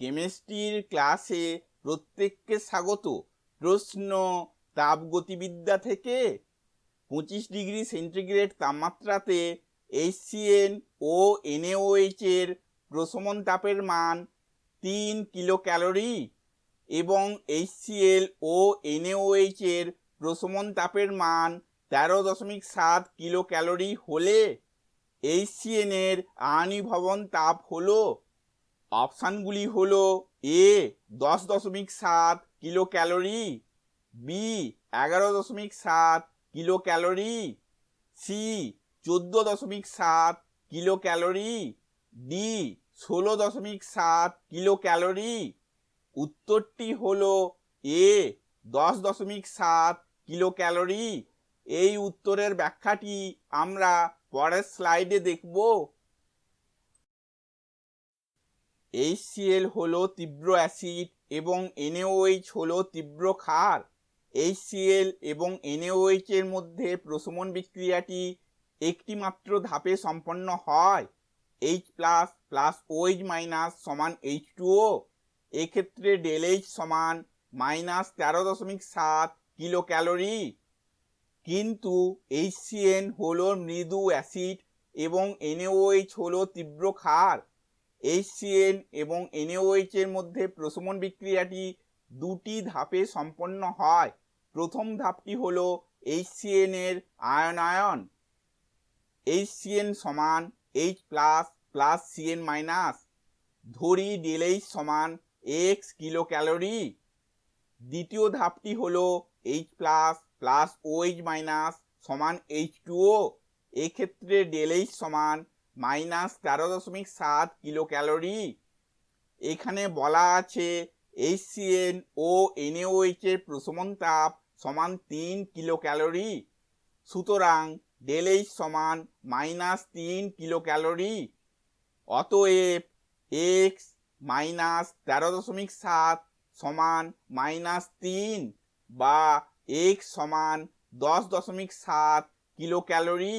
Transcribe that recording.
কেমিস্ট্রির ক্লাসে প্রত্যেককে স্বাগত। প্রশ্ন, তাপগতিবিদ্যা থেকে পঁচিশ ডিগ্রি সেন্টিগ্রেড তাপমাত্রাতে এইচসিএন ও এনএওএইচ এর প্রশমন তাপের মান তিন কিলো ক্যালোরি এবং এইচসিএল ও এনএওএইচ এর প্রশমন তাপের মান তেরো দশমিক সাত কিলো ক্যালোরি হলে এইচসিএন এর আয়নীভবন তাপ হলো অপশানগুলি হল এ দশ দশমিক সাত কিলো ক্যালোরি বি এগারো দশমিক সাত কিলো ক্যালোরি সি চোদ্দ দশমিক সাত কিলো ক্যালোরি ডি ষোলো দশমিক সাত কিলো ক্যালোরি উত্তরটি হল এ দশ দশমিক সাত কিলো ক্যালোরি এই উত্তরের ব্যাখ্যাটি আমরা পরের স্লাইডে দেখব। এইচসিএল হলো তীব্র অ্যাসিড এবং এনএওএইচ হলো তীব্র ক্ষার। এইচসিএল এবং এনএওএইচ এর মধ্যে প্রশমন বিক্রিয়াটি একটি মাত্র ধাপে সম্পন্ন হয়। H plus plus O H minus সমান এইচ টুও এক্ষেত্রে ডেল এইচ সমান মাইনাস তেরো দশমিক সাত কিলো ক্যালোরি কিন্তু এইচসিএন হলো মৃদু অ্যাসিড এবং এনএওএইচ হলো তীব্র ক্ষার। এইচসিএন এবং এনএওএইচ এর মধ্যে প্রশমন বিক্রিয়াটি দুটি ধাপে সম্পন্ন হয়। প্রথম ধাপটি হলো এইচসিএন এর আয়নায়ন। এইচসিএন সমান H plus plus CN minus ধরি ডেলএইচ সমান এক্স কিলো ক্যালোরি দ্বিতীয় ধাপটি হল H plus plus OH minus সমান এইচ টুও এক্ষেত্রে ডেলএইচ সমান মাইনাস তেরো দশমিক সাত কিলো ক্যালোরি এখানে বলা আছে এইচসিএন ও এনএওএইচ এর প্রশমন তাপ সমান তিন কিলো ক্যালোরি সুতরাং ডেলএইচ সমান মাইনাস তিন কিলো ক্যালোরি অতএব এক্স মাইনাস তেরো দশমিক সাত সমান মাইনাস তিন বা এক্স সমান দশ দশমিক সাত কিলো ক্যালোরি